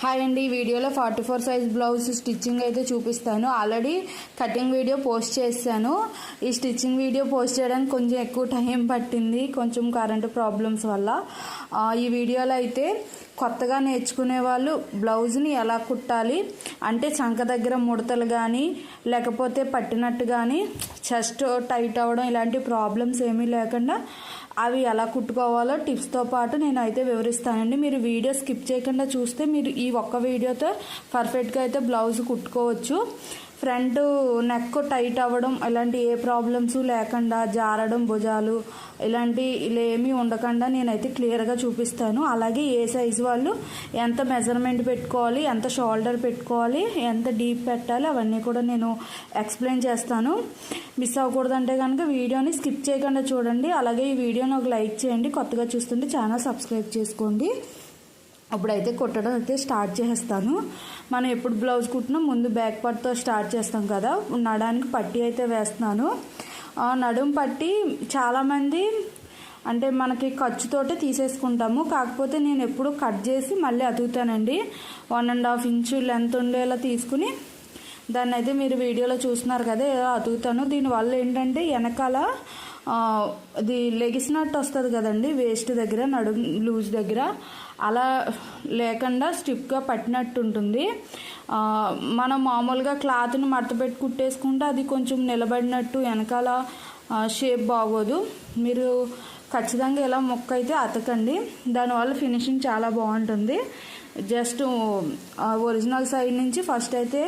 Hi అండి ఈ వీడియోలో forty four size blouse stitching అయితే చూపిస్తాను. ఆల్రెడీ కటింగ్ వీడియో పోస్ట్ చేశాను. ఈ స్టిచ్చింగ్ వీడియో పోస్ట్ చేయడానికి కొంచెం ఎక్కువ టైం పట్టింది కొంచెం కరెంటు ప్రాబ్లమ్స్ వల్ల. ఈ వీడియోలో అయితే కొత్తగా నేర్చుకునే వాళ్ళు బ్లౌజ్ని ఎలా కుట్టాలి అంటే చంక దగ్గర ముడతలు కానీ లేకపోతే పట్టినట్టు కానీ చెస్ట్ టైట్ అవ్వడం ఇలాంటి ప్రాబ్లమ్స్ ఏమీ లేకుండా అవి ఎలా కుట్టుకోవాలో టిప్స్తో పాటు నేను అయితే వివరిస్తానండి. మీరు వీడియో స్కిప్ చేయకుండా చూస్తే మీరు ఈ ఒక్క వీడియోతో పర్ఫెక్ట్గా అయితే బ్లౌజ్ కుట్టుకోవచ్చు. ఫ్రంట్ నెక్ టైట్ అవ్వడం ఇలాంటి ఏ ప్రాబ్లమ్స్ లేకుండా జారడం భుజాలు ఇలాంటి ఇలా ఏమీ ఉండకుండా నేనైతే క్లియర్గా చూపిస్తాను. అలాగే ఏ సైజు వాళ్ళు ఎంత మెజర్మెంట్ పెట్టుకోవాలి ఎంత షోల్డర్ పెట్టుకోవాలి ఎంత డీప్ పెట్టాలి అవన్నీ కూడా నేను ఎక్స్ప్లెయిన్ చేస్తాను. మిస్ అవ్వకూడదంటే కనుక వీడియోని స్కిప్ చేయకుండా చూడండి. అలాగే ఈ వీడియోని ఒక లైక్ చేయండి. కొత్తగా చూస్తుంటే ఛానల్ సబ్స్క్రైబ్ చేసుకోండి. అప్పుడైతే కుట్టడం అయితే స్టార్ట్ చేసేస్తాను మనం ఎప్పుడు బ్లౌజ్ కుట్టినా ముందు బ్యాక్ పార్ట్తో స్టార్ట్ చేస్తాం కదా. నడానికి పట్టీ అయితే వేస్తున్నాను. ఆ, నడుం పట్టి చాలామంది అంటే మనకి ఖర్చుతోటే తీసేసుకుంటాము. కాకపోతే నేను ఎప్పుడు కట్ చేసి మళ్ళీ అతుకుతానండి. One and half inch length ఉండేలా తీసుకుని దాన్ని అయితే మీరు వీడియోలో చూస్తున్నారు కదా ఇలా అతుకుతాను. దీనివల్ల ఏంటంటే వెనకాల అది లెగిసినట్టు వస్తుంది కదండి వేస్ట్ దగ్గర నడుం లూజ్ దగ్గర. అలా లేకుండా స్టిప్గా పట్టినట్టు ఉంటుంది మనం మామూలుగా క్లాత్ని మడత పెట్టి కుట్టేసుకుంటే అది కొంచెం నిలబడినట్టు వెనకాల షేప్ బాగోదు. మీరు ఖచ్చితంగా ఇలా మొక్క అయితే అతకండి. దానివల్ల ఫినిషింగ్ చాలా బాగుంటుంది. జస్ట్ ఒరిజినల్ సైడ్ నుంచి ఫస్ట్ అయితే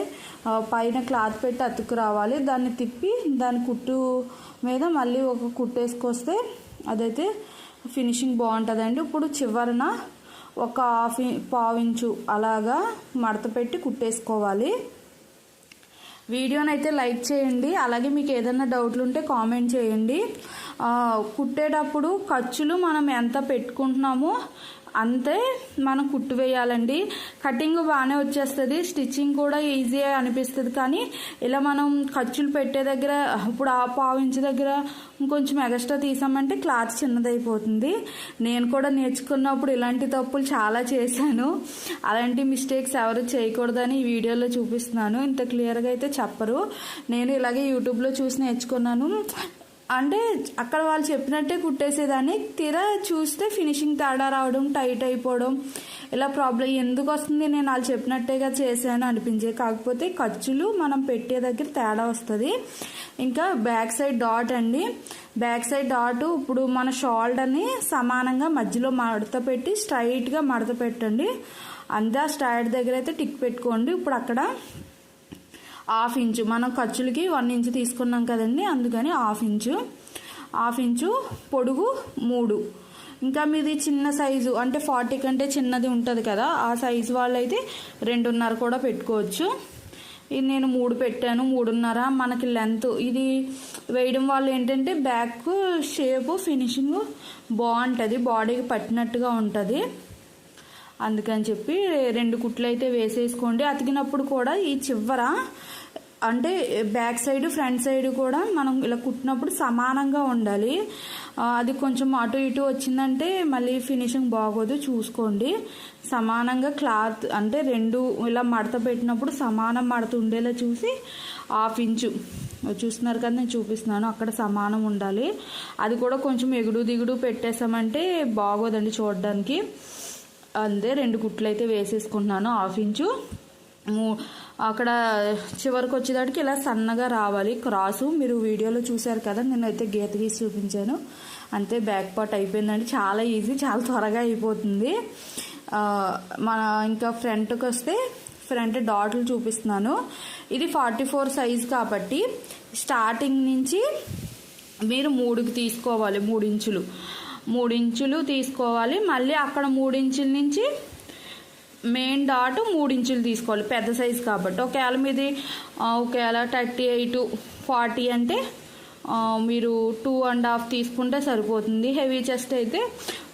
పైన క్లాత్ పెట్టి అతుకు రావాలి. దాన్ని తిప్పి దాని కుట్టు మీద మళ్ళీ ఒక కుట్టు వేసుకొస్తే అదైతే ఫినిషింగ్ బాగుంటుందండి. ఇప్పుడు చివరన ఒక హాఫ్ పావించు పావు ఇంచు అలాగా మడత పెట్టి కుట్టేసుకోవాలి. వీడియోని అయితే లైక్ చేయండి. అలాగే మీకు ఏదైనా డౌట్లు ఉంటే కామెంట్ చేయండి. కుట్టేటప్పుడు ఖర్చులు మనం ఎంత పెట్టుకుంటున్నామో అంతే మనం కుట్టు వేయాలండి. కటింగ్ బాగానే వచ్చేస్తుంది. స్టిచ్చింగ్ కూడా ఈజీ అనిపిస్తుంది. కానీ ఇలా మనం ఖర్చులు పెట్టే దగ్గర ఇప్పుడు ఆ పావు ఇంచు దగ్గర ఇంకొంచెం ఎక్స్ట్రా తీసామంటే క్లాత్ చిన్నదైపోతుంది. నేను కూడా నేర్చుకున్నప్పుడు ఇలాంటి తప్పులు చాలా చేశాను. అలాంటి మిస్టేక్స్ ఎవరు చేయకూడదని ఈ వీడియోలో చూపిస్తున్నాను. ఇంత క్లియర్గా అయితే చెప్పరు. నేను ఇలాగే యూట్యూబ్లో చూసి నేర్చుకున్నాను. అంటే అక్కడ వాళ్ళు చెప్పినట్టే కుట్టేసేదాన్ని. తీరా చూస్తే ఫినిషింగ్ తేడా రావడం టైట్ అయిపోవడం ఇలా ప్రాబ్లం ఎందుకు వస్తుంది నేను వాళ్ళు చెప్పినట్టేగా చేశాను అనిపించే కాకపోతే ఖర్చులు మనం పెట్టే దగ్గర తేడా వస్తుంది. ఇంకా బ్యాక్ సైడ్ డాట్ అండి. బ్యాక్ సైడ్ డాట్ ఇప్పుడు మన షోల్డర్ని సమానంగా మధ్యలో మడత పెట్టి స్ట్రైట్గా మడత పెట్టండి. అంతా ఆ స్ట్రైట్ దగ్గర అయితే టిక్ పెట్టుకోండి. ఇప్పుడు అక్కడ హాఫ్ ఇంచు. మనం ఖర్చులకి వన్ ఇంచు తీసుకున్నాం కదండి అందుకని హాఫ్ ఇంచు. హాఫ్ ఇంచు పొడుగు మూడు. ఇంకా మీది చిన్న సైజు అంటే ఫార్టీ కంటే చిన్నది ఉంటుంది కదా ఆ సైజు వాళ్ళైతే రెండున్నర కూడా పెట్టుకోవచ్చు. ఇది నేను మూడు పెట్టాను మూడున్నర. మనకి లెంత్ ఇది వేయడం వల్ల ఏంటంటే బ్యాక్ షేప్ ఫినిషింగ్ బాగుంటుంది బాడీకి పట్టినట్టుగా ఉంటుంది. అందుకని చెప్పి రెండు కుట్లు అయితే వేసేసుకోండి. అతికినప్పుడు కూడా ఈ చివర అంటే బ్యాక్ సైడ్ ఫ్రంట్ సైడ్ కూడా మనం ఇలా కుట్టినప్పుడు సమానంగా ఉండాలి. అది కొంచెం అటు ఇటు వచ్చిందంటే మళ్ళీ ఫినిషింగ్ బాగోదు. చూసుకోండి. సమానంగా క్లాత్ అంటే రెండు ఇలా మడత పెట్టినప్పుడు సమానం మడత ఉండేలా చూసి హాఫ్ ఇంచు. చూస్తున్నారు కదా నేను చూపిస్తున్నాను. అక్కడ సమానం ఉండాలి. అది కూడా కొంచెం ఎగుడు దిగుడు పెట్టేసామంటే బాగోదండి చూడడానికి. అంతే రెండు కుట్లు అయితే వేసేసుకుంటున్నాను హాఫ్ ఇంచు. మూ- అక్కడ చివరికి వచ్చేదానికి ఇలా సన్నగా రావాలి. క్రాసు మీరు వీడియోలో చూశారు కదా నేను అయితే గీత గీసి చూపించాను. అంతే బ్యాక్ పార్ట్ అయిపోయిందండి. చాలా ఈజీ చాలా త్వరగా అయిపోతుంది. మన ఇంకా ఫ్రంట్కి వస్తే ఫ్రంట్ డాట్లు చూపిస్తున్నాను. ఇది ఫార్టీ ఫోర్ సైజ్ కాబట్టి స్టార్టింగ్ నుంచి మీరు మూడుకి తీసుకోవాలి మూడు ఇంచులు. మూడు ఇంచులు తీసుకోవాలి. మళ్ళీ అక్కడ మూడించుల నుంచి మెయిన్ డాట్ మూడించులు తీసుకోవాలి. పెద్ద సైజు కాబట్టి. ఒకవేళ మీది ఒకవేళ థర్టీ ఎయిట్ ఫార్టీ అంటే మీరు టూ అండ్ హాఫ్ తీసుకుంటే సరిపోతుంది. హెవీ చెస్ట్ అయితే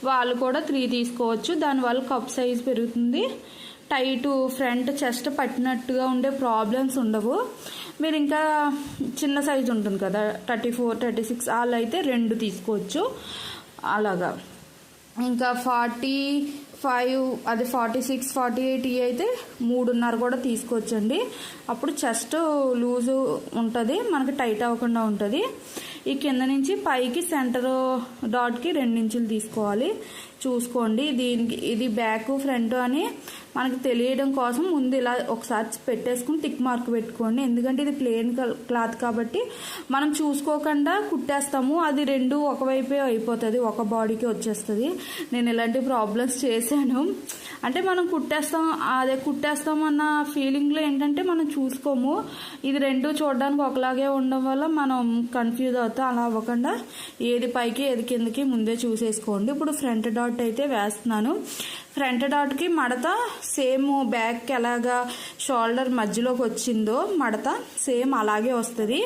వాళ్ళు కూడా త్రీ తీసుకోవచ్చు. దానివల్ల కప్ సైజ్ పెరుగుతుంది. టైట్ ఫ్రంట్ చెస్ట్ పట్టినట్టుగా ఉండే ప్రాబ్లమ్స్ ఉండవు. మీరు ఇంకా చిన్న సైజు ఉంటుంది కదా థర్టీ ఫోర్ థర్టీ సిక్స్ వాళ్ళు అయితే రెండు తీసుకోవచ్చు. అలాగా. ఇంకా ఫార్టీ ఫైవ్ అది ఫార్టీ సిక్స్ ఫార్టీ ఎయిట్ అయితే మూడున్నర కూడా తీసుకోవచ్చండి అప్పుడు చెస్ట్ లూజు ఉంటుంది మనకి టైట్ అవ్వకుండా ఉంటుంది. ఈ కింద నుంచి పైకి సెంటర్ డాట్కి రెండు ఇంచులు తీసుకోవాలి. చూసుకోండి. దీనికి ఇది బ్యాక్ ఫ్రంట్ అని మనకు తెలియడం కోసం ముందు ఇలా ఒకసారి పెట్టేసుకుని టిక్ మార్క్ పెట్టుకోండి. ఎందుకంటే ఇది ప్లెయిన్ క్లాత్ కాబట్టి మనం చూసుకోకుండా కుట్టేస్తాము. అది రెండు ఒకవైపే అయిపోతుంది ఒక బాడీకి వచ్చేస్తుంది. నేను ఇలాంటి ప్రాబ్లమ్స్ చేశాను. అంటే మనం కుట్టేస్తాం అదే కుట్టేస్తాం అన్న ఫీలింగ్లో ఏంటంటే మనం చూసుకోము. ఇది రెండు చూడడానికి ఒకలాగే ఉండడం వల్ల మనం కన్ఫ్యూజ్ అవుతాం అలా అవ్వకుండా ఏది పైకి ఏది కిందకి ముందే చూసేసుకోండి. ఇప్పుడు ఫ్రంట్ డాట్ అయితే వేస్తున్నాను. ఫ్రంట్ డాట్కి మడత సేమ్ బ్యాక్ ఎలాగా షోల్డర్ మధ్యలోకి వచ్చిందో మడత సేమ్ అలాగే వస్తుంది.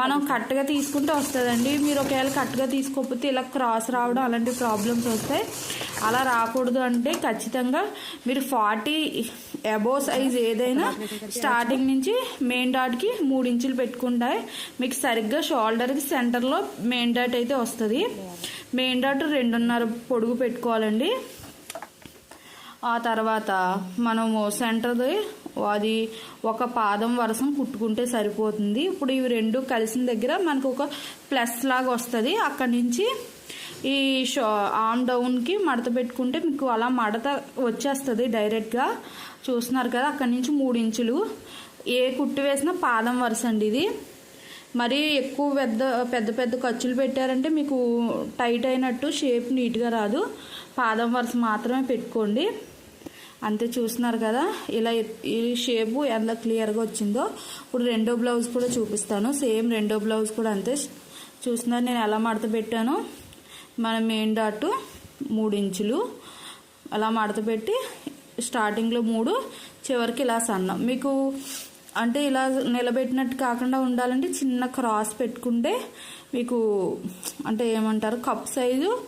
మనం కరెక్ట్గా తీసుకుంటే వస్తుందండి. మీరు ఒకవేళ కరెక్ట్గా తీసుకోకపోతే ఇలా క్రాస్ రావడం అలాంటి ప్రాబ్లమ్స్ వస్తాయి. అలా రాకూడదు అంటే ఖచ్చితంగా మీరు ఫార్టీ అబోవ్ సైజ్ ఏదైనా స్టార్టింగ్ నుంచి మెయిన్ డాట్కి మూడు ఇంచులు పెట్టుకుంటాయి మీకు సరిగ్గా షోల్డర్కి సెంటర్లో మెయిన్ డాట్ అయితే వస్తుంది. మెయిన్ డాట్ రెండున్నర పొడుగు పెట్టుకోవాలండి. ఆ తర్వాత మనము సెంటర్ది అది ఒక పాదం వరసం కుట్టుకుంటే సరిపోతుంది. ఇప్పుడు ఇవి రెండు కలిసిన దగ్గర మనకు ఒక ప్లస్ లాగా వస్తుంది. అక్కడి నుంచి ఈ షో ఆమ్ డౌన్కి మడత పెట్టుకుంటే మీకు అలా మడత వచ్చేస్తుంది డైరెక్ట్గా. చూస్తున్నారు కదా అక్కడి నుంచి మూడు ఇంచులు. ఏ కుట్టు వేసినా పాదం వరుస అండి ఇది. మరి ఎక్కువ పెద్ద పెద్ద పెద్ద ఖర్చులు పెట్టారంటే మీకు టైట్ అయినట్టు షేప్ నీట్గా రాదు. పాదం వరుస మాత్రమే పెట్టుకోండి. అంతే చూస్తున్నారు కదా. ఇలా ఈ షేపు ఎంత క్లియర్గా వచ్చిందో. ఇప్పుడు రెండో బ్లౌజ్ కూడా చూపిస్తాను. సేమ్ రెండో బ్లౌజ్ కూడా అంతే. చూస్తున్నారు నేను ఎలా మడత పెట్టాను. మన మెయిన్ డాట్ మూడు ఇంచులు. అలా మడత పెట్టి స్టార్టింగ్లో మూడు చివరికి ఇలా సన్నం. మీకు అంటే ఇలా నిలబెట్టినట్టు కాకుండా ఉండాలంటే చిన్న క్రాస్ పెట్టుకుంటే మీకు అంటే ఏమంటారు? కప్ సైజు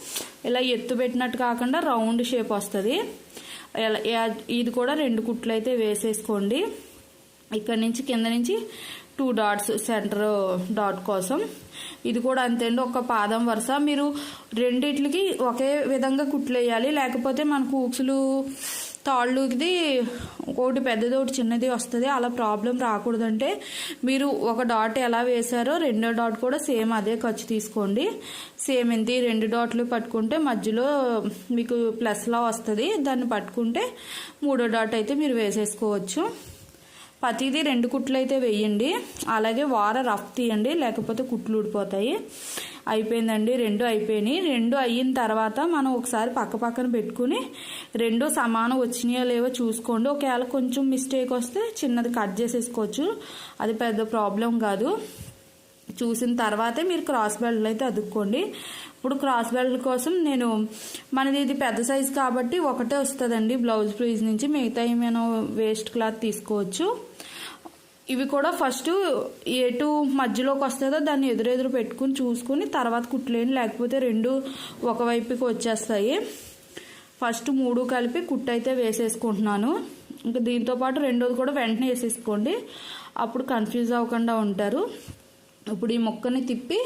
ఇలా ఎత్తు పెట్టినట్టు కాకుండా రౌండ్ షేప్ వస్తుంది. ఇది కూడా రెండు కుట్లు అయితే వేసేసుకోండి. ఇక్కడ నుంచి కింద నుంచి టూ డాట్స్ సెంటర్ డాట్ కోసం. ఇది కూడా అంతే అండి ఒక పాదం వరుస. మీరు రెండిట్లకి ఒకే విధంగా కుట్లు వేయాలి. లేకపోతే మనకు ఊక్సులు తాళ్ళుది ఒకటి పెద్దది ఒకటి చిన్నది వస్తుంది. అలా ప్రాబ్లం రాకూడదంటే మీరు ఒక డాట్ ఎలా వేశారో రెండో డాట్ కూడా సేమ్ అదే ఖర్చు తీసుకోండి. సేమ్ ఇంత రెండు డాట్లు పట్టుకుంటే మధ్యలో మీకు ప్లస్లా వస్తుంది. దాన్ని పట్టుకుంటే మూడో డాట్ అయితే మీరు వేసేసుకోవచ్చు. ప్రతిదీ రెండు కుట్లు అయితే వేయండి. అలాగే వార రఫ్ తీయండి లేకపోతే కుట్లు ఊడిపోతాయి. అయిపోయిందండి రెండు అయిపోయినాయి. రెండు అయిన తర్వాత మనం ఒకసారి పక్క పక్కన పెట్టుకుని రెండు సమానం వచ్చినాయో లేవో చూసుకోండి. ఒకవేళ కొంచెం మిస్టేక్ వస్తే చిన్నది కట్ చేసేసుకోవచ్చు. అది పెద్ద ప్రాబ్లం కాదు. చూసిన తర్వాతే మీరు క్రాస్ బెల్ట్లు అయితే అదుక్కోండి. ఇప్పుడు క్రాస్ బెల్ట్ కోసం నేను మనది ఇది పెద్ద సైజ్ కాబట్టి ఒకటే వస్తుందండి బ్లౌజ్ ఫ్రీజ్ నుంచి మిగతా మనం వేస్ట్ క్లాత్ తీసుకోవచ్చు. ఇవి కూడా ఫస్ట్ ఎటు మధ్యలోకి వస్తుందో దాన్ని ఎదురెదురు పెట్టుకుని చూసుకుని తర్వాత కుట్లేని లేకపోతే రెండు ఒకవైపుకి వచ్చేస్తాయి. ఫస్ట్ మూడు కలిపి కుట్టు అయితే వేసేసుకుంటున్నాను. ఇంకా దీంతో పాటు రెండోది కూడా వెంటనే వేసేసుకోండి. అప్పుడు కన్ఫ్యూజ్ అవ్వకుండా ఉంటారు. ఇప్పుడు ఈ మొక్కని తిప్పి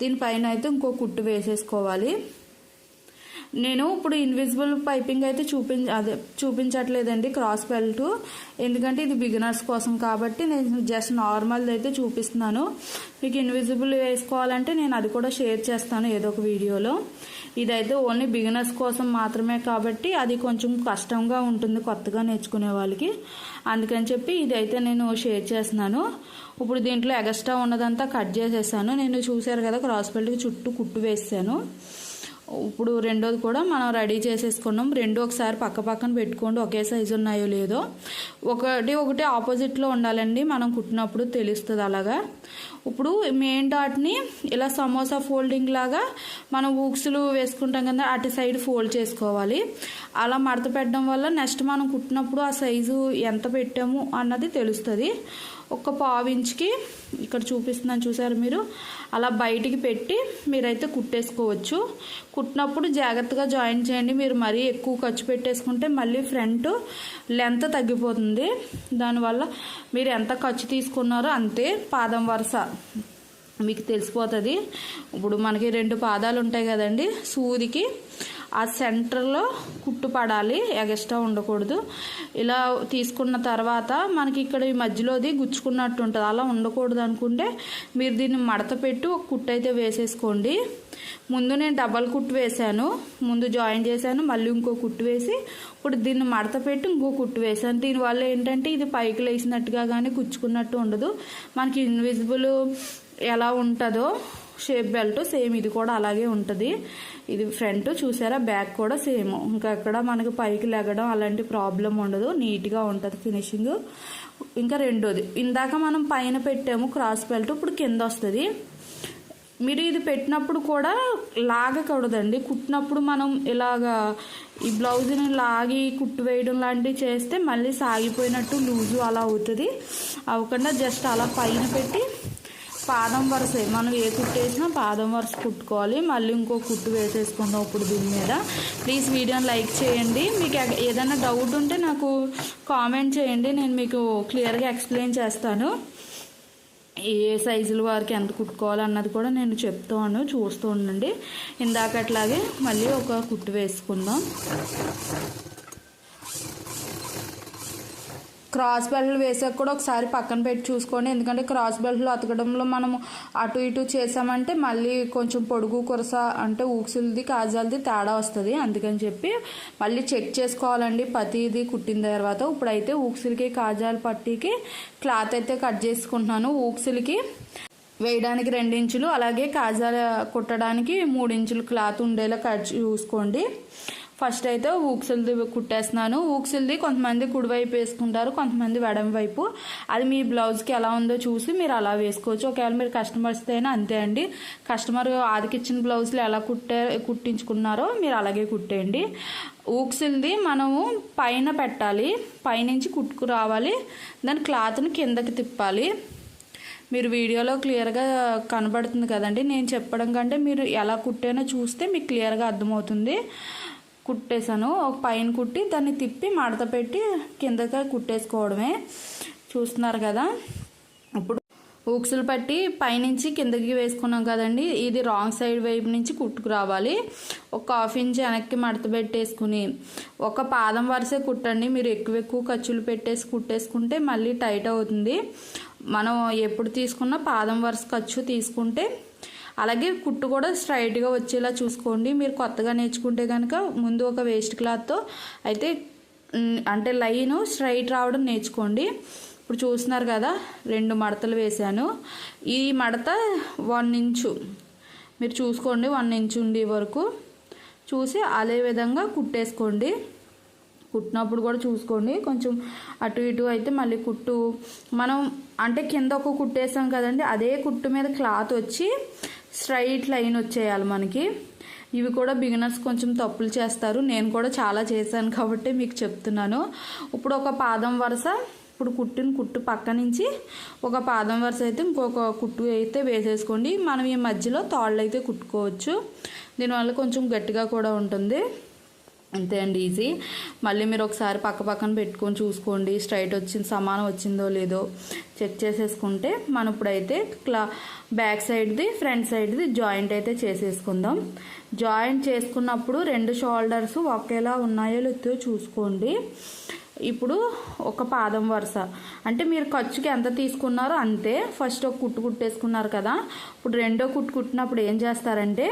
దీనిపైన అయితే ఇంకో కుట్టు వేసేసుకోవాలి. నేను ఇప్పుడు ఇన్విజిబుల్ పైపింగ్ అయితే చూపించ అదే చూపించట్లేదండి క్రాస్ బెల్ట్ ఎందుకంటే ఇది బిగినర్స్ కోసం కాబట్టి నేను జస్ట్ నార్మల్ అయితే చూపిస్తున్నాను. మీకు ఇన్విజిబుల్ వేసుకోవాలంటే నేను అది కూడా షేర్ చేస్తాను ఏదో ఒక వీడియోలో. ఇదైతే ఓన్లీ బిగినర్స్ కోసం మాత్రమే కాబట్టి అది కొంచెం కష్టంగా ఉంటుంది కొత్తగా నేర్చుకునే వాళ్ళకి. అందుకని చెప్పి ఇదైతే నేను షేర్ చేస్తున్నాను. ఇప్పుడు దీంట్లో ఎగస్ట్రా ఉన్నదంతా కట్ చేసేసాను. నేను చూశారు కదా క్రాస్ బెల్ట్కి చుట్టూ కుట్టు వేసాను ఇప్పుడు రెండోది కూడా మనం రెడీ చేసేసుకున్నాం. రెండు ఒకసారి పక్క పక్కన పెట్టుకోండి. ఒకే సైజు ఉన్నాయో లేదో. ఒకటి ఒకటి ఆపోజిట్లో ఉండాలండి. మనం కుట్టినప్పుడు తెలుస్తుంది అలాగా. ఇప్పుడు మెయిన్ డాట్ని ఇలా సమోసా ఫోల్డింగ్ లాగా మనం ఊక్సులు వేసుకుంటాం కదా అటు సైడ్ ఫోల్డ్ చేసుకోవాలి. అలా మడత పెట్టడం వల్ల నెక్స్ట్ మనం కుట్టినప్పుడు ఆ సైజు ఎంత పెట్టాము అన్నది తెలుస్తుంది. ఒక పావు ఇంచుకి ఇక్కడ చూపిస్తున్నాను చూసారు మీరు. అలా బయటికి పెట్టి మీరైతే కుట్టేసుకోవచ్చు. కుట్టినప్పుడు జాగ్రత్తగా జాయిన్ చేయండి. మీరు మరీ ఎక్కువ ఖర్చు పెట్టేసుకుంటే మళ్ళీ ఫ్రంట్ లెంత్ తగ్గిపోతుంది. దానివల్ల మీరు ఎంత ఖర్చు తీసుకున్నారో అంతే పాదం వరుస మీకు తెలిసిపోతుంది. ఇప్పుడు మనకి రెండు పాదాలు ఉంటాయి కదండి. సూదికి ఆ సెంటర్లో కుట్టు పడాలి ఎగస్ట్రా ఉండకూడదు. ఇలా తీసుకున్న తర్వాత మనకి ఇక్కడ ఈ మధ్యలోది గుచ్చుకున్నట్టు ఉంటుంది అలా ఉండకూడదు అనుకుంటే మీరు దీన్ని మడత పెట్టి ఒక కుట్టు అయితే వేసేసుకోండి. ముందు నేను డబల్ కుట్టు వేశాను. ముందు జాయిన్ చేశాను మళ్ళీ ఇంకో కుట్టు వేసి ఇప్పుడు దీన్ని మడత పెట్టి ఇంకో కుట్టు వేశాను. దీనివల్ల ఏంటంటే ఇది పైకి లేచినట్టుగా కానీ గుచ్చుకున్నట్టు ఉండదు. మనకి ఇన్విజిబుల్ ఎలా ఉంటుందో షేప్ బెల్ట్ సేమ్ ఇది కూడా అలాగే ఉంటుంది. ఇది ఫ్రంట్ చూసారా? బ్యాక్ కూడా సేమ్. ఇంకా ఎక్కడ మనకి పైకి లెగడం అలాంటి ప్రాబ్లం ఉండదు. నీట్గా ఉంటుంది ఫినిషింగ్. ఇంకా రెండోది ఇందాక మనం పైన పెట్టాము క్రాస్ బెల్ట్ ఇప్పుడు కింద వస్తుంది. మీరు ఇది పెట్టినప్పుడు కూడా లాగకూడదండి. కుట్టినప్పుడు మనం ఇలాగా ఈ బ్లౌజ్ని లాగి కుట్టు వేయడం లాంటివి చేస్తే మళ్ళీ సాగిపోయినట్టు లూజు అలా అవుతుంది. అవ్వకుండా జస్ట్ అలా పైన పెట్టి పాదం వరుస మనం ఏ కుట్టు వేసినా పాదం వరుస కుట్టుకోవాలి. మళ్ళీ ఇంకో కుట్టు వేసేసుకుందాం ఇప్పుడు దీని మీద. ప్లీజ్ వీడియోని లైక్ చేయండి. మీకు ఏదైనా డౌట్ ఉంటే నాకు కామెంట్ చేయండి. నేను మీకు క్లియర్గా ఎక్స్ప్లెయిన్ చేస్తాను. ఏ సైజుల వారికి ఎంత కుట్టుకోవాలి అన్నది కూడా నేను చెప్తాను. చూస్తూ ఉండండి. ఇందాక అట్లాగే మళ్ళీ ఒక కుట్టు వేసుకుందాం. క్రాస్ బెల్ట్లు వేసాక కూడా ఒకసారి పక్కన పెట్టి చూసుకోండి. ఎందుకంటే క్రాస్ బెల్ట్లు అతకడంలో మనము అటు ఇటు చేసామంటే మళ్ళీ కొంచెం పొడుగు కొరస అంటే ఊక్సులది కాజాలది తేడా వస్తుంది. అందుకని చెప్పి మళ్ళీ చెక్ చేసుకోవాలండి ప్రతిది కుట్టిన తర్వాత. ఇప్పుడైతే ఊక్సులకి కాజాల పట్టీకి క్లాత్ అయితే కట్ చేసుకుంటున్నాను. ఊక్సులకి వేయడానికి రెండు ఇంచులు అలాగే కాజాల కుట్టడానికి మూడించులు క్లాత్ ఉండేలా కట్ చూసుకోండి. ఫస్ట్ అయితే ఊక్సులది కుట్టేస్తున్నాను. ఊక్సులది కొంతమంది కుడివైపు వేసుకుంటారు కొంతమంది వెడం వైపు. అది మీ బ్లౌజ్కి ఎలా ఉందో చూసి మీరు అలా వేసుకోవచ్చు. ఒకవేళ మీరు కస్టమర్స్ అయినా అంతే అండి. కస్టమర్ ఆదికిచ్చిన బ్లౌజ్లు ఎలా కుట్టే కుట్టించుకున్నారో మీరు అలాగే కుట్టేయండి. ఊక్సులది మనము పైన పెట్టాలి. పైనుంచి కుట్టుకు రావాలి. దాని క్లాత్ని కిందకి తిప్పాలి. మీరు వీడియోలో క్లియర్గా కనబడుతుంది కదండి. నేను చెప్పడం కంటే మీరు ఎలా కుట్టానో చూస్తే మీకు క్లియర్గా అర్థమవుతుంది. కుట్టేశాను. ఒక పైన కుట్టి దాన్ని తిప్పి మడత పెట్టి కిందకి కుట్టేసుకోవడమే. చూస్తున్నారు కదా. ఇప్పుడు ఊక్సులు పట్టి పైనుంచి కిందకి వేసుకున్నాం కదండి. ఇది రాంగ్ సైడ్ వైపు నుంచి కుట్టుకు రావాలి. ఒక హాఫ్ ఇంచ్ వెనక్కి మడత పెట్టేసుకుని ఒక పాదం వరుసే కుట్టండి. మీరు ఎక్కువ ఎక్కువ ఖర్చులు పెట్టేసి కుట్టేసుకుంటే మళ్ళీ టైట్ అవుతుంది. మనం ఎప్పుడు తీసుకున్న పాదం వరుస ఖర్చు తీసుకుంటే అలాగే కుట్టు కూడా స్ట్రైట్గా వచ్చేలా చూసుకోండి. మీరు కొత్తగా నేర్చుకుంటే కనుక ముందు ఒక వేస్ట్ క్లాత్తో అయితే అంటే లైన్ స్ట్రైట్ రావడం నేర్చుకోండి. ఇప్పుడు చూస్తున్నారు కదా రెండు మడతలు వేశాను. ఈ మడత వన్ ఇంచు మీరు చూసుకోండి వన్ ఇంచు ఉండే వరకు. చూసి అదే విధంగా కుట్టేసుకోండి. కుట్టినప్పుడు కూడా చూసుకోండి. కొంచెం అటు ఇటు అయితే మళ్ళీ కుట్టు. మనం అంటే కింద ఒక కుట్టేసాం కదండి అదే కుట్టు మీద క్లాత్ వచ్చి స్ట్రైట్ లైన్ వచ్చేయాలి మనకి. ఇవి కూడా బిగినర్స్ కొంచెం తప్పులు చేస్తారు. నేను కూడా చాలా చేశాను కాబట్టి మీకు చెప్తున్నాను. ఇప్పుడు ఒక పాదం వరుస ఇప్పుడు కుట్టిన కుట్టు పక్క నుంచి ఒక పాదం వరుస అయితే ఇంకొక కుట్టు అయితే వేసేసుకోండి. మనం ఈ మధ్యలో తాళ్ళు అయితే కుట్టుకోవచ్చు. దీనివల్ల కొంచెం గట్టిగా కూడా ఉంటుంది. అంతే అండి ఈజీ మళ్ళీ మీరు ఒకసారి పక్క పక్కన పెట్టుకొని చూసుకోండి స్ట్రైట్ వచ్చింది సమానం వచ్చిందో లేదో చెక్ చేసేసుకుంటే మనం ఇప్పుడైతే క్లా బ్యాక్ సైడ్ది ఫ్రంట్ సైడ్ది జాయింట్ అయితే చేసేసుకుందాం. జాయింట్ చేసుకున్నప్పుడు రెండు షోల్డర్స్ ఒకేలా ఉన్నాయో లేదో చూసుకోండి. ఇప్పుడు ఒక పాదం వరుస. అంటే మీరు ఖర్చుకి ఎంత తీసుకున్నారో అంతే. ఫస్ట్ ఒక కుట్టు కుట్టేసుకున్నారు కదా. ఇప్పుడు రెండో కుట్టు కుట్టినప్పుడు ఏం చేస్తారంటే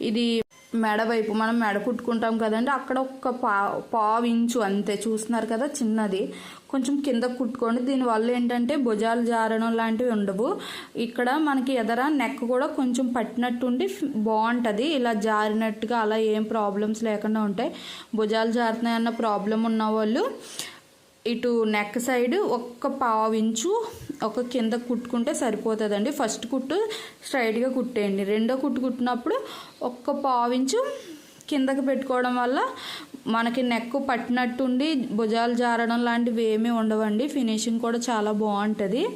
ఇది మెడ వైపు మనం మెడ కుట్టుకుంటాం కదండి అక్కడ ఒక పా పావు ఇంచు అంతే. చూస్తున్నారు కదా చిన్నది. కొంచెం కింద కుట్టుకోండి. దీనివల్ల ఏంటంటే భుజాలు జారడం లాంటివి ఉండవు. ఇక్కడ మనకి ఎదర నెక్ కూడా కొంచెం పట్టినట్టుండి బాగుంటుంది. ఇలా జారినట్టుగా అలా ఏం ప్రాబ్లమ్స్ లేకుండా ఉంటాయి. భుజాలు జారుతున్నాయన్న ప్రాబ్లం ఉన్న వాళ్ళు ఇటు నెక్ సైడ్ ఒక్క పావు ఇంచు ఒక కింద కుట్టుకుంటే సరిపోతుందండి. ఫస్ట్ కుట్టు స్ట్రైట్గా కుట్టేయండి. రెండో కుట్టు కుట్టినప్పుడు ఒక్క పావు ఇంచు కిందకి పెట్టుకోవడం వల్ల మనకి నెక్ పట్టినట్టుండి భుజాలు జారడం లాంటివి ఏమీ ఉండవండి. ఫినిషింగ్ కూడా చాలా బాగుంటుంది.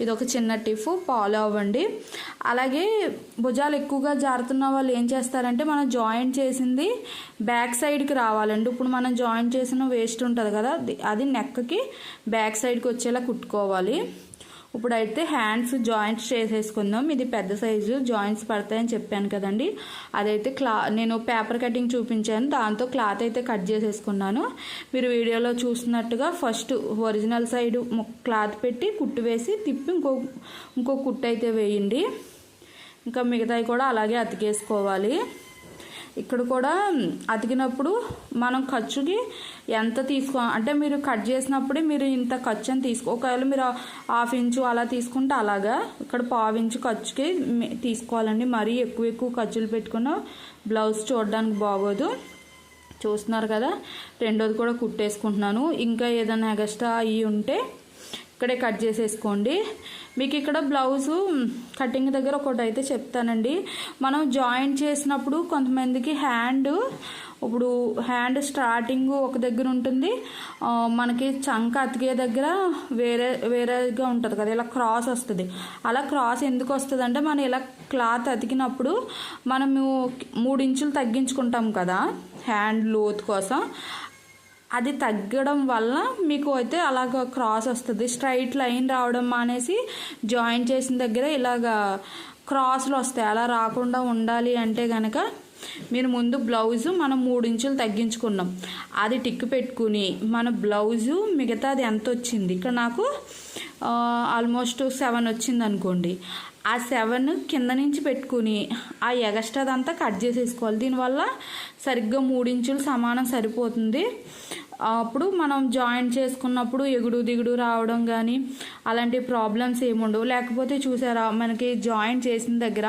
ఇది ఒక చిన్న టిఫ్ ఫాలో అవ్వండి. అలాగే భుజాలు ఎక్కువగా జారుతున్న వాళ్ళు ఏం చేస్తారంటే మనం జాయింట్ చేసింది బ్యాక్ సైడ్కి రావాలండి. ఇప్పుడు మనం జాయింట్ చేసిన వేస్ట్ ఉంటుంది కదా అది- నెక్కకి నెక్కి బ్యాక్ సైడ్కి వచ్చేలా కుట్టుకోవాలి. ఇప్పుడైతే హ్యాండ్స్ జాయింట్స్ చేసేసుకుందాం. ఇది పెద్ద సైజు జాయింట్స్ పడతాయని చెప్పాను కదండి. అదైతే క్లా నేను పేపర్ కటింగ్ చూపించాను. దాంతో క్లాత్ అయితే కట్ చేసేసుకున్నాను. మీరు వీడియోలో చూసినట్టుగా ఫస్ట్ ఒరిజినల్ సైడ్ క్లాత్ పెట్టి కుట్టు వేసి తిప్పి ఇంకో ఇంకో కుట్టు అయితే వేయండి. ఇంకా మిగతాయి కూడా అలాగే అతికేసుకోవాలి. ఇక్కడ కూడా అతికినప్పుడు మనం ఖర్చుకి ఎంత తీసుకో అంటే మీరు కట్ చేసినప్పుడే మీరు ఇంత ఖర్చు అని తీసుకో ఒకవేళ మీరు హాఫ్ ఇంచు అలా తీసుకుంటే అలాగా ఇక్కడ పావు ఇంచు ఖర్చుకి తీసుకోవాలండి. మరీ ఎక్కువ ఎక్కువ ఖర్చులు పెట్టుకున్న బ్లౌజ్ చూడడానికి బాగోదు. చూస్తున్నారు కదా? రెండోది కూడా కుట్టేసుకుంటున్నాను. ఇంకా ఏదైనా ఎగస్ట్రా అయ్యి ఉంటే ఇక్కడే కట్ చేసేసుకోండి. మీకు ఇక్కడ బ్లౌజు కటింగ్ దగ్గర ఒకటి అయితే చెప్తానండి. మనం జాయింట్ చేసినప్పుడు కొంతమందికి హ్యాండ్ ఇప్పుడు హ్యాండ్ స్టార్టింగ్ ఒక దగ్గర ఉంటుంది. మనకి చంక అతికే దగ్గర వేరే వేరేగా ఉంటుంది కదా ఇలా క్రాస్ వస్తుంది. అలా క్రాస్ ఎందుకు వస్తుంది అంటే మనం ఇలా క్లాత్ అతికినప్పుడు మనము మూడు ఇంచులు తగ్గించుకుంటాం కదా హ్యాండ్ లోతు కోసం. అది తగ్గడం వల్ల మీకు అయితే అలాగ క్రాస్ వస్తుంది. స్ట్రైట్ లైన్ రావడం మానేసి జాయిన్ చేసిన దగ్గర ఇలాగ క్రాస్లు వస్తాయి. అలా రాకుండా ఉండాలి అంటే కనుక మీరు ముందు బ్లౌజు మనం మూడు ఇంచులు తగ్గించుకున్నాం. అది టిక్ పెట్టుకుని మన బ్లౌజు మిగతాది ఎంత వచ్చింది? ఇక్కడ నాకు ఆల్మోస్ట్ సెవెన్ వచ్చింది అనుకోండి. ఆ సెవెన్ కింద నుంచి పెట్టుకుని ఆ ఎగస్ట్రాదంతా కట్ చేసేసుకోవాలి. దీనివల్ల సరిగ్గా మూడించులు సమానం సరిపోతుంది. అప్పుడు మనం జాయింట్ చేసుకున్నప్పుడు ఎగుడు దిగుడు రావడం కానీ అలాంటి ప్రాబ్లమ్స్ ఏమి ఉండవు. లేకపోతే చూసారా మనకి జాయింట్ చేసిన దగ్గర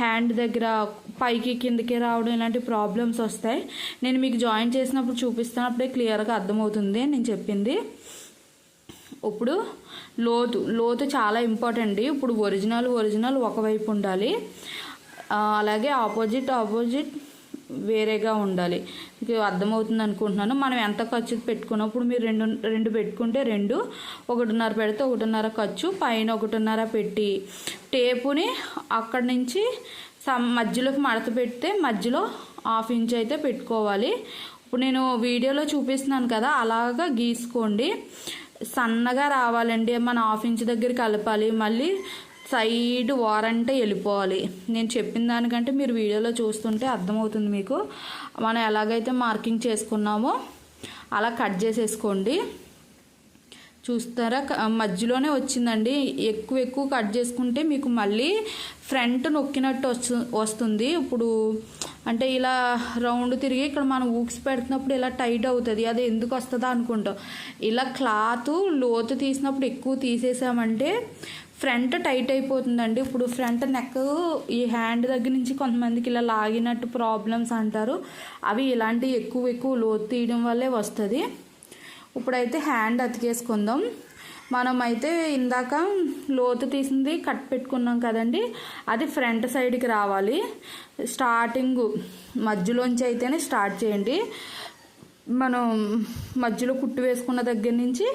హ్యాండ్ దగ్గర పైకి కిందకి రావడం ఇలాంటి ప్రాబ్లమ్స్ వస్తాయి. నేను మీకు జాయింట్ చేసినప్పుడు చూపిస్తాను. అప్పుడే క్లియర్గా అర్థమవుతుంది నేను చెప్పింది. ఇప్పుడు లోతు లోతు చాలా ఇంపార్టెంట్. ఇప్పుడు ఒరిజినల్ ఒరిజినల్ ఒకవైపు ఉండాలి. అలాగే ఆపోజిట్ ఆపోజిట్ వేరేగా ఉండాలి. మీకు అర్థమవుతుంది అనుకుంటున్నాను. మనం ఎంత ఖర్చు పెట్టుకున్నప్పుడు మీరు రెండు రెండు పెట్టుకుంటే రెండు ఒకటిన్నర పెడితే ఒకటిన్నర ఖర్చు పైన ఒకటిన్నర పెట్టి టేపుని అక్కడి నుంచి సమ్ మధ్యలోకి మడత పెడితే మధ్యలో హాఫ్ ఇంచ్ అయితే పెట్టుకోవాలి. ఇప్పుడు నేను వీడియోలో చూపిస్తున్నాను కదా అలాగా గీసుకోండి. సన్నగా రావాలండి. మన హాఫ్ ఇంచ్ దగ్గర కలపాలి. మళ్ళీ సైడ్ వారంటే వెళ్ళిపోవాలి. నేను చెప్పిన దానికంటే మీరు వీడియోలో చూస్తుంటే అర్థమవుతుంది మీకు. మనం ఎలాగైతే మార్కింగ్ చేసుకున్నామో అలా కట్ చేసేసుకోండి. చూస్తారా? మధ్యలోనే వచ్చిందండి. ఎక్కువ ఎక్కువ కట్ చేసుకుంటే మీకు మళ్ళీ ఫ్రంట్ నొక్కినట్టు వస్తు వస్తుంది. ఇప్పుడు అంటే ఇలా రౌండ్ తిరిగి ఇక్కడ మనం ఊక్స్ పెడుతున్నప్పుడు ఇలా టైట్ అవుతుంది. అది ఎందుకు వస్తుందా అనుకుంటాం. ఇలా క్లాత్ లోతు తీసినప్పుడు ఎక్కువ తీసేసామంటే ఫ్రంట్ టైట్ అయిపోతుందండి. ఇప్పుడు ఫ్రంట్ నెక్ ఈ హ్యాండ్ దగ్గర నుంచి కొంతమందికి ఇలా లాగినట్టు ప్రాబ్లమ్స్ అంటారు. అవి ఇలాంటి ఎక్కువ ఎక్కువ లోతు తీయడం వల్లే వస్తుంది. ఇప్పుడైతే హ్యాండ్ అతికేసుకుందాం. మనం అయితే ఇందాక లోతు తీసింది కట్ పెట్టుకున్నాం కదండి. అది ఫ్రంట్ సైడ్కి రావాలి. స్టార్టింగ్ మధ్యలోంచి అయితేనే స్టార్ట్ చేయండి. మనం మధ్యలో కుట్టు వేసుకున్న దగ్గర నుంచి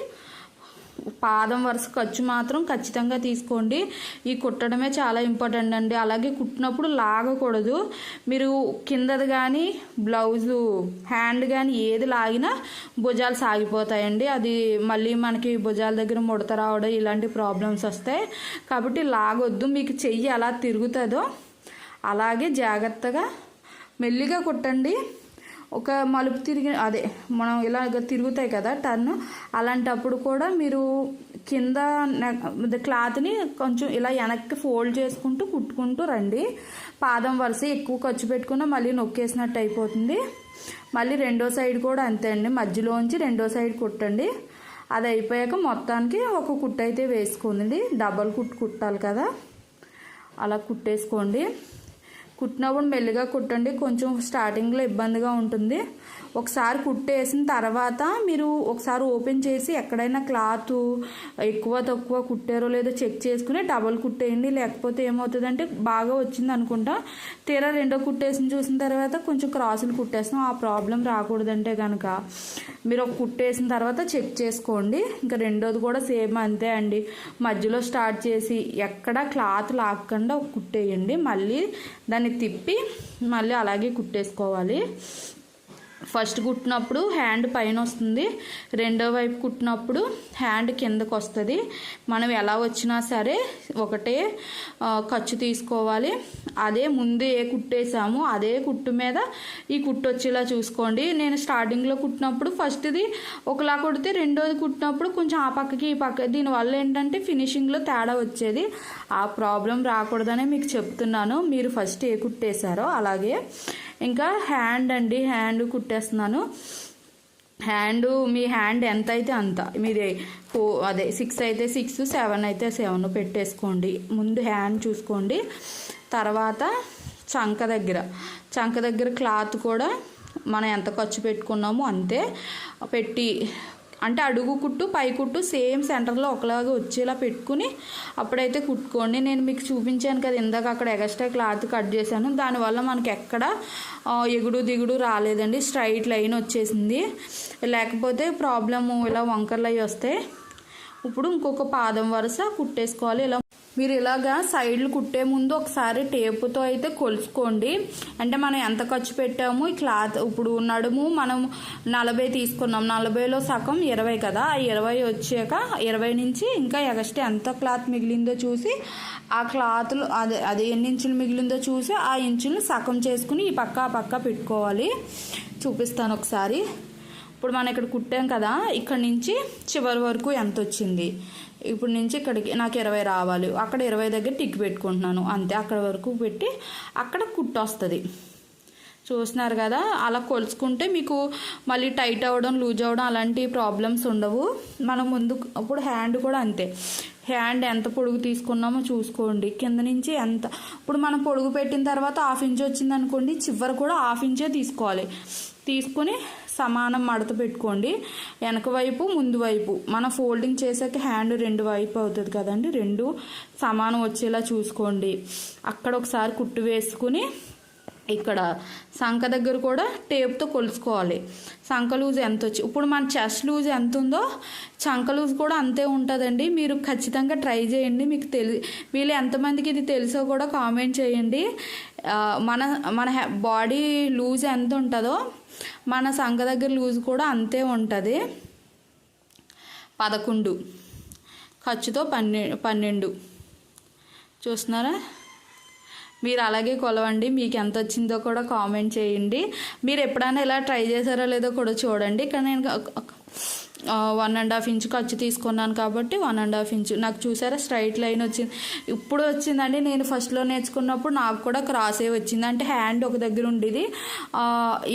పాదం వరుస ఖర్చు మాత్రం ఖచ్చితంగా తీసుకోండి. ఈ కుట్టడమే చాలా ఇంపార్టెంట్ అండి. అలాగే కుట్టినప్పుడు లాగకూడదు. మీరు కిందది కానీ బ్లౌజు హ్యాండ్ కానీ ఏది లాగినా భుజాలు సాగిపోతాయండి. అది మళ్ళీ మనకి భుజాల దగ్గర ముడత రావడం ఇలాంటి ప్రాబ్లమ్స్ వస్తాయి. కాబట్టి లాగొద్దు. మీకు చెయ్యి ఎలా తిరుగుతుందో అలాగే జాగ్రత్తగా మెల్లిగా కుట్టండి. ఒక మలుపు తిరిగి అదే మనం ఇలా తిరుగుతాయి కదా టర్న్ అలాంటప్పుడు కూడా మీరు కింద క్లాత్ని కొంచెం ఇలా వెనక్కి ఫోల్డ్ చేసుకుంటూ కుట్టుకుంటూ రండి. పాదం వరుస ఎక్కువ ఖర్చు పెట్టుకున్నా మళ్ళీ నొక్కేసినట్టు అయిపోతుంది. మళ్ళీ రెండో సైడ్ కూడా అంతే అండి. మధ్యలోంచి రెండో సైడ్ కుట్టండి. అది అయిపోయాక మొత్తానికి ఒక కుట్టు అయితే వేసుకోండి. డబల్ కుట్టు కుట్టాలి కదా. అలా కుట్టేసుకోండి. కుట్టినప్పుడు మెల్లిగా కుట్టండి. కొంచెం స్టార్టింగ్లో ఇబ్బందిగా ఉంటుంది. ఒకసారి కుట్టేసిన తర్వాత మీరు ఒకసారి ఓపెన్ చేసి ఎక్కడైనా క్లాత్ ఎక్కువ తక్కువ కుట్టారో లేదో చెక్ చేసుకుని డబల్ కుట్టేయండి. లేకపోతే ఏమవుతుందంటే బాగా వచ్చింది అనుకుంటా. తీరా రెండో కుట్టేసిన చూసిన తర్వాత కొంచెం క్రాసులు కుట్టేస్తాం. ఆ ప్రాబ్లం రాకూడదంటే కనుక మీరు ఒక కుట్టేసిన తర్వాత చెక్ చేసుకోండి. ఇంకా రెండోది కూడా సేమ్ అంతే అండి. మధ్యలో స్టార్ట్ చేసి ఎక్కడ క్లాత్ లాక్కుండా ఒక కుట్టేయండి. మళ్ళీ దాన్ని తిప్పి మళ్ళీ అలాగే కుట్టేసుకోవాలి. ఫస్ట్ కుట్టినప్పుడు హ్యాండ్ పైన వస్తుంది. రెండో వైపు కుట్టినప్పుడు హ్యాండ్ కిందకు వస్తుంది. మనం ఎలా వచ్చినా సరే ఒకటే ఖర్చు తీసుకోవాలి. అదే ముందు ఏ కుట్టేసామో. అదే కుట్టు మీద ఈ కుట్టు వచ్చేలా చూసుకోండి. నేను స్టార్టింగ్లో కుట్టినప్పుడు ఫస్ట్ది ఒకలా కుడితే రెండోది కుట్టినప్పుడు కొంచెం ఆ పక్కకి ఈ పక్క దీనివల్ల ఏంటంటే ఫినిషింగ్లో తేడా వచ్చేది. ఆ ప్రాబ్లం రాకూడదనే మీకు చెప్తున్నాను. మీరు ఫస్ట్ ఏ కుట్టేశారో అలాగే ఇంకా హ్యాండ్ అండి హ్యాండ్ కుట్టేస్తున్నాను. హ్యాండ్ మీ హ్యాండ్ ఎంత అయితే అంత. మీది ఫో అదే సిక్స్ అయితే సిక్స్ సెవెన్ అయితే సెవెన్ పెట్టేసుకోండి. ముందు హ్యాండ్ చూసుకోండి. తర్వాత చంక దగ్గర. చంక దగ్గర క్లాత్ కూడా మనం ఎంత ఖర్చు పెట్టుకున్నామో అంతే. పెట్టి అంటే అడుగు కుట్టు పై కుట్టు సేమ్ సెంటర్లో ఒకలాగా వచ్చేలా పెట్టుకుని అప్పుడైతే కుట్టుకోండి. నేను మీకు చూపించాను కదా ఇందాక అక్కడ ఎక్స్ట్రా క్లాత్ కట్ చేశాను. దానివల్ల మనకి ఎక్కడ ఎగుడు దిగుడు రాలేదండి. స్ట్రైట్ లైన్ వచ్చేసింది. లేకపోతే ప్రాబ్లము ఇలా వంకర్లు అవి వస్తాయి ఇప్పుడు ఇంకొక పాదం వరుస కుట్టేసుకోవాలి. ఇలా మీరు ఇలాగా సైడ్లు కుట్టే ముందు ఒకసారి టేపుతో అయితే కొలుచుకోండి. అంటే మనం ఎంత ఖర్చు పెట్టాము? ఈ క్లాత్ ఇప్పుడు నడుము మనం నలభై తీసుకున్నాం. నలభైలో సగం ఇరవై కదా? ఆ ఇరవై వచ్చాక ఇరవై నుంచి ఇంకా ఎగస్ట్ ఎంత క్లాత్ మిగిలిందో చూసి ఆ క్లాత్లు అదే అదే ఎన్ని ఇంచులు మిగిలిందో చూసి ఆ ఇంచులు సగం చేసుకుని ఈ పక్క ఆ పక్క పెట్టుకోవాలి. చూపిస్తాను ఒకసారి. ఇప్పుడు మనం ఇక్కడ కుట్టాం కదా? ఇక్కడ నుంచి చివరి వరకు ఎంత వచ్చింది? ఇప్పుడు నుంచి ఇక్కడికి నాకు ఇరవై రావాలి. అక్కడ ఇరవై దగ్గర టిక్ పెట్టుకుంటున్నాను. అంతే అక్కడ వరకు పెట్టి అక్కడ కుట్టు వస్తుంది. చూస్తున్నారు కదా అలా కొలుచుకుంటే మీకు మళ్ళీ టైట్ అవ్వడం లూజ్ అవ్వడం అలాంటి ప్రాబ్లమ్స్ ఉండవు. మనం ముందు అప్పుడు హ్యాండ్ కూడా అంతే. హ్యాండ్ ఎంత పొడుగు తీసుకున్నామో చూసుకోండి. కింద నుంచి ఎంత ఇప్పుడు మనం పొడుగు పెట్టిన తర్వాత హాఫ్ ఇంచ్ వచ్చింది అనుకోండి చివరి కూడా హాఫ్ ఇంచే తీసుకోవాలి. తీసుకుని సమానం మడత పెట్టుకోండి. వెనక వైపు ముందు వైపు. మన ఫోల్డింగ్ చేసాక హ్యాండ్ రెండు వైపు అవుతుంది కదండి. రెండు సమానం వచ్చేలా చూసుకోండి. అక్కడ ఒకసారి కుట్టు వేసుకుని ఇక్కడ సంఖ దగ్గర కూడా టేప్తో కొలుసుకోవాలి. సంఖ లూజ్ ఎంత వచ్చి ఇప్పుడు మన చెస్ట్ లూజ్ ఎంత ఉందో చంక లూజ్ కూడా అంతే ఉంటుందండి. మీరు ఖచ్చితంగా ట్రై చేయండి. మీకు తెలి వీళ్ళు ఎంతమందికి ఇది తెలుసో కూడా కామెంట్ చేయండి. మన మన బాడీ లూజ్ ఎంత ఉంటుందో మన సంఖ దగ్గర లూజ్ కూడా అంతే ఉంటుంది. పదకొండు. ఖర్చుతో పన్నె పన్నెండు. చూస్తున్నారా? మీరు అలాగే కొలవండి మీకు ఎంత వచ్చిందో కూడా కామెంట్ చేయండి. మీరు ఎప్పుడైనా ఇలా ట్రై చేశారో లేదో కూడా చూడండి. ఇక్కడ నేను వన్ అండ్ హాఫ్ ఇంచ్ ఖర్చు తీసుకున్నాను కాబట్టి వన్ అండ్ హాఫ్ ఇంచ్ నాకు చూసారా స్ట్రైట్ లైన్ వచ్చింది. ఇప్పుడు వచ్చిందండి. నేను ఫస్ట్లో నేర్చుకున్నప్పుడు నాకు కూడా క్రాసే వచ్చింది. అంటే హ్యాండ్ ఒక దగ్గర ఉండేది.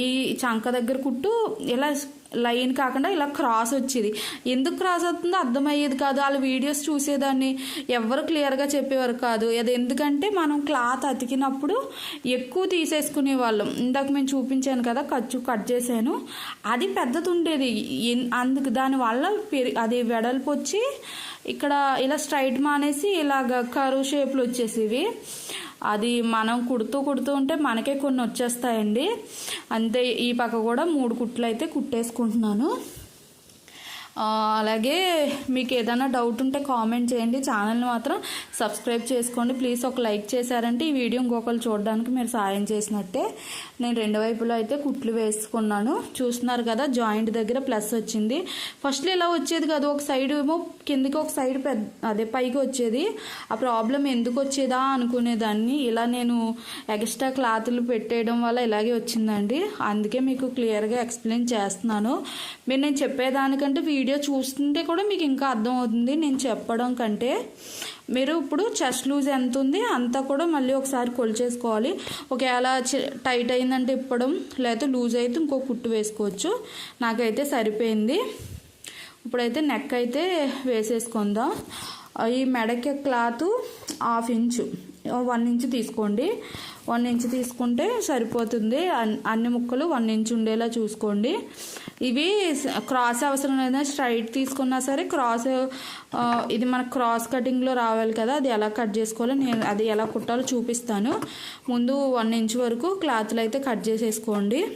ఈ చంక దగ్గర కుట్టు ఇలా లైన్ కాకుండా ఇలా క్రాస్ వచ్చేది. ఎందుకు క్రాస్ అవుతుందో అర్థమయ్యేది కాదు. వాళ్ళ వీడియోస్ చూసేదాన్ని ఎవరు క్లియర్గా చెప్పేవారు కాదు. అది ఎందుకంటే మనం క్లాత్ అతికినప్పుడు ఎక్కువ తీసేసుకునే వాళ్ళం. ఇందాక మేము చూపించాను కదా ఖర్చు కట్ చేశాను. అది పెద్దది ఉండేది అందుకు దానివల్ల పెరి అది వెడల్పు వచ్చి ఇక్కడ ఇలా స్ట్రైట్ మానేసి ఇలాగ కరువు షేప్లు వచ్చేసేవి. అది మనం కుడుతూ కుడుతూ ఉంటే మనకే కొన్ని వచ్చేస్తాయండి. అంతే ఈ పక్క కూడా మూడు కుట్లు అయితే కుట్టేసుకుంటున్నాను. అలాగే మీకు ఏదైనా డౌట్ ఉంటే కామెంట్ చేయండి. ఛానల్ని మాత్రం సబ్స్క్రైబ్ చేసుకోండి. ప్లీజ్ ఒక లైక్ చేశారంటే ఈ వీడియో ఇంకొకరు చూడడానికి మీరు సాయం చేసినట్టే. నేను రెండు వైపులో అయితే కుట్లు వేసుకున్నాను. చూస్తున్నారు కదా జాయింట్ దగ్గర ప్లస్ వచ్చింది. ఫస్ట్లో ఇలా వచ్చేది కదా ఒక సైడ్ ఏమో కిందకి ఒక సైడ్ పెద్ద అదే పైకి వచ్చేది. ఆ ప్రాబ్లం ఎందుకు వచ్చేదా అనుకునేదాన్ని. ఇలా నేను ఎక్స్ట్రా క్లాతులు పెట్టేయడం వల్ల ఇలాగే వచ్చిందండి. అందుకే మీకు క్లియర్గా ఎక్స్ప్లెయిన్ చేస్తున్నాను. మీరు నేను చెప్పేదానికంటే వీడియో చూస్తుంటే కూడా మీకు ఇంకా అర్థమవుతుంది నేను చెప్పడం కంటే మీరు ఇప్పుడు చెస్ట్ లూజ్ ఎంత ఉంది అంతా కూడా మళ్ళీ ఒకసారి కొలిచేసుకోవాలి. ఒకవేళ చి- టైట్ అయిందంటే ఇప్పడం లేకపోతే లూజ్ అయితే ఇంకో కుట్టు వేసుకోవచ్చు. నాకైతే సరిపోయింది. ఇప్పుడైతే నెక్ అయితే వేసేసుకుందాం. ఈ మెడకి cloth half inch one inch తీసుకోండి. వన్ ఇంచ్ తీసుకుంటే సరిపోతుంది. అన్- అన్ని ముక్కలు వన్ ఇంచ్ ఉండేలా చూసుకోండి. ఇవి క్రాస్ అవసరం లేదా స్ట్రైట్ తీసుకున్నా సరే క్రాస్ ఇది మనకు క్రాస్ కటింగ్లో రావాలి కదా అది ఎలా కట్ చేసుకోవాలో నేను అది ఎలా కుట్టాలో చూపిస్తాను. ముందు వన్ ఇంచ్ వరకు క్లాత్లు అయితే కట్ చేసేసుకోండి.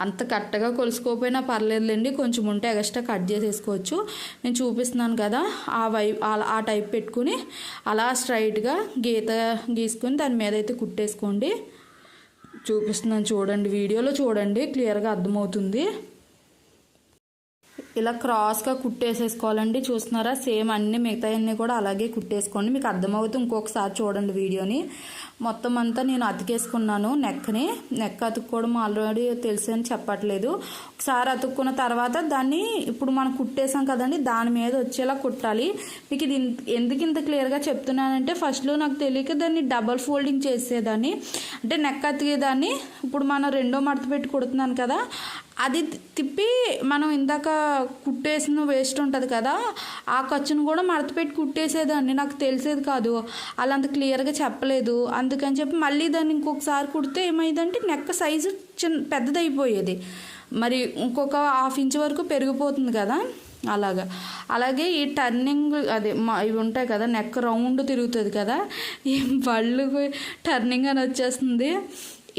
అంత కరెక్ట్గా కొలుసుకోకపోయినా పర్లేదులేండి కొంచెం ఉంటే ఎక్స్ట్రా కట్ చేసేసుకోవచ్చు. నేను చూపిస్తున్నాను కదా ఆ వై ఆ- ఆ టైప్ పెట్టుకుని అలా స్ట్రైట్గా గీత గీసుకుని దాని మీద అయితే కుట్టేసుకోండి. చూపిస్తున్నాను చూడండి వీడియోలో చూడండి క్లియర్గా అర్థమవుతుంది. ఇలా క్రాస్గా కుట్టేసేసుకోవాలండి చూస్తున్నారా? సేమ్ అన్ని మిగతా అన్నీ కూడా అలాగే కుట్టేసుకోండి. మీకు అర్థమవుతుంది ఇంకొకసారి చూడండి వీడియోని. మొత్తం అంతా నేను అతికేసుకున్నాను నెక్ని నెక్ అతుక్కోవడం ఆల్రెడీ తెలుసు అని చెప్పట్లేదు. ఒకసారి అతుక్కున్న తర్వాత దాన్ని ఇప్పుడు మనం కుట్టేసాం కదండి దాని మీద వచ్చేలా కుట్టాలి. మీకు ఇది ఎందుకు ఇంత క్లియర్గా చెప్తున్నానంటే ఫస్ట్లో నాకు తెలియక దాన్ని డబల్ ఫోల్డింగ్ చేసేదాన్ని. అంటే నెక్ అతికేదాన్ని ఇప్పుడు మనం రెండో మడత పెట్టి కుడుతున్నాను కదా అది తిప్పి మనం ఇందాక కుట్టేసిన వేస్ట్ ఉంటుంది కదా ఆ ఖర్చును కూడా మడత పెట్టి కుట్టేసేదాన్ని. నాకు తెలిసేది కాదు. అలా అంత క్లియర్గా చెప్పలేదు. అందుకని చెప్పి మళ్ళీ దాన్ని ఇంకొకసారి కుడితే ఏమైందంటే నెక్ సైజు చిన్న పెద్దదైపోయేది. మరి ఇంకొక హాఫ్ ఇంచ్ వరకు పెరిగిపోతుంది కదా అలాగా. అలాగే ఈ టర్నింగ్ అదే మా ఇవి ఉంటాయి కదా నెక్ రౌండ్ తిరుగుతుంది కదా ఈ బళ్ళు టర్నింగ్ అని వచ్చేస్తుంది.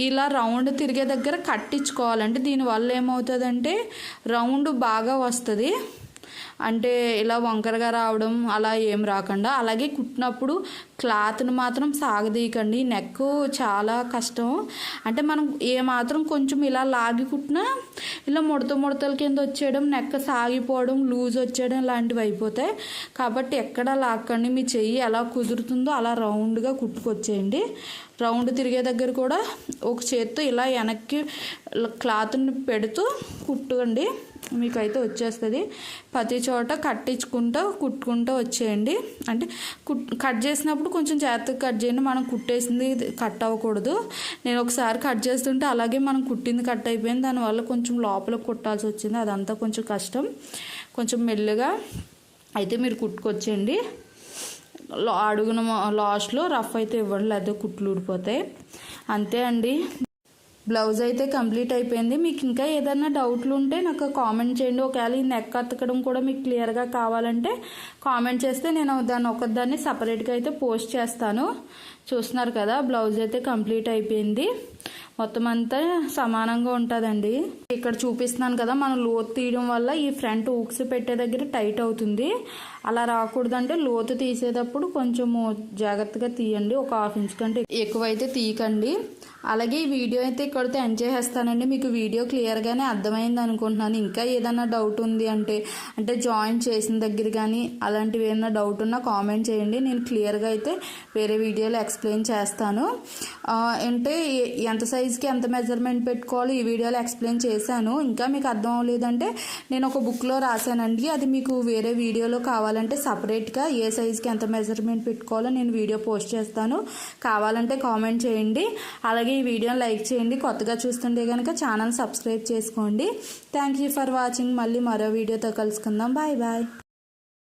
ఇలా రౌండ్ తిరిగే దగ్గర కట్టించుకోవాలంటే దీనివల్ల ఏమవుతుందంటే రౌండ్ బాగా వస్తుంది. అంటే ఇలా వంకరగా రావడం అలా ఏం రాకుండా అలాగే కుట్టినప్పుడు క్లాత్ని మాత్రం సాగదీయకండి. నెక్ చాలా కష్టం. అంటే మనం ఏ మాత్రం కొంచెం ఇలా లాగి కుట్టినా ఇలా ముడత ముడతల కింద వచ్చేయడం నెక్ సాగిపోవడం లూజ్ వచ్చేయడం లాంటివి అయిపోతాయి. కాబట్టి ఎక్కడ లాక్కండి. మీ చెయ్యి ఎలా కుదురుతుందో అలా రౌండ్గా కుట్టుకొచ్చేయండి. రౌండ్ తిరిగే దగ్గర కూడా ఒక చేత్తో ఇలా వెనక్కి క్లాత్ని పెడుతూ కుట్టుకోండి మీకైతే వచ్చేస్తుంది. ప్రతి చోట కట్టించుకుంటూ కుట్టుకుంటూ వచ్చేయండి. అంటే కుట్ కట్ చేసినప్పుడు కొంచెం జాగ్రత్తగా కట్ చేయండి. మనం కుట్టేసింది కట్ అవ్వకూడదు. నేను ఒకసారి కట్ చేస్తుంటే అలాగే మనం కుట్టింది కట్ అయిపోయింది. దానివల్ల కొంచెం లోపల కుట్టాల్సి వచ్చింది. అదంతా కొంచెం కష్టం. కొంచెం మెల్లగా అయితే మీరు కుట్టుకొచ్చేయండి. అడుగున లాస్ట్లో రఫ్ అయితే ఇవ్వండి. లేదా కుట్లు ఊడిపోతాయి. అంతే అండి. బ్లౌజ్ అయితే కంప్లీట్ అయిపోయింది. మీకు ఇంకా ఏదైనా డౌట్లు ఉంటే నాకు కామెంట్ చేయండి. ఒకవేళ ఈ నెక్ అతకడం కూడా మీకు క్లియర్గా కావాలంటే కామెంట్ చేస్తే నేను దాన్ని ఒకదాన్ని సపరేట్గా అయితే పోస్ట్ చేస్తాను. చూస్తున్నారు కదా బ్లౌజ్ అయితే కంప్లీట్ అయిపోయింది. మొత్తం అంతా సమానంగా ఉంటుందండి. ఇక్కడ చూపిస్తున్నాను కదా మనం లోతు తీయడం వల్ల ఈ ఫ్రంట్ ఊక్స్ పెట్టే దగ్గర టైట్ అవుతుంది. అలా రాకూడదంటే లోతు తీసేటప్పుడు కొంచెము జాగ్రత్తగా తీయండి ఒక హాఫ్ ఇంచ్ కంటే ఎక్కువైతే తీయకండి. అలాగే ఈ వీడియో అయితే ఇక్కడితో ఎండ్ చేసేస్తానండి. మీకు వీడియో క్లియర్గానే అర్థమైంది అనుకుంటున్నాను. ఇంకా ఏదైనా డౌట్ ఉంది అంటే అంటే జాయిన్ చేసిన దగ్గర కానీ అలాంటివి ఏదైనా డౌట్ ఉన్నా కామెంట్ చేయండి. నేను క్లియర్గా అయితే వేరే వీడియోలో ఎక్స్ప్లెయిన్ చేస్తాను. అంటే ఎంత సైజ్ సైజ్కి ఎంత మెజర్మెంట్ పెట్టుకోవాలో ఈ వీడియోలో ఎక్స్ప్లెయిన్ చేశాను. ఇంకా మీకు అర్థం అవ్వలేదంటే నేను ఒక బుక్లో రాశానండి. అది మీకు వేరే వీడియోలో కావాలంటే సపరేట్గా ఏ సైజ్కి ఎంత మెజర్మెంట్ పెట్టుకోవాలో నేను వీడియో పోస్ట్ చేస్తాను. కావాలంటే కామెంట్ చేయండి. అలాగే ఈ వీడియోని లైక్ చేయండి. కొత్తగా చూస్తుంటే కనుక ఛానల్ సబ్స్క్రైబ్ చేసుకోండి. థ్యాంక్ యూ ఫర్ వాచింగ్ మళ్ళీ మరో వీడియోతో కలుసుకుందాం. Bye bye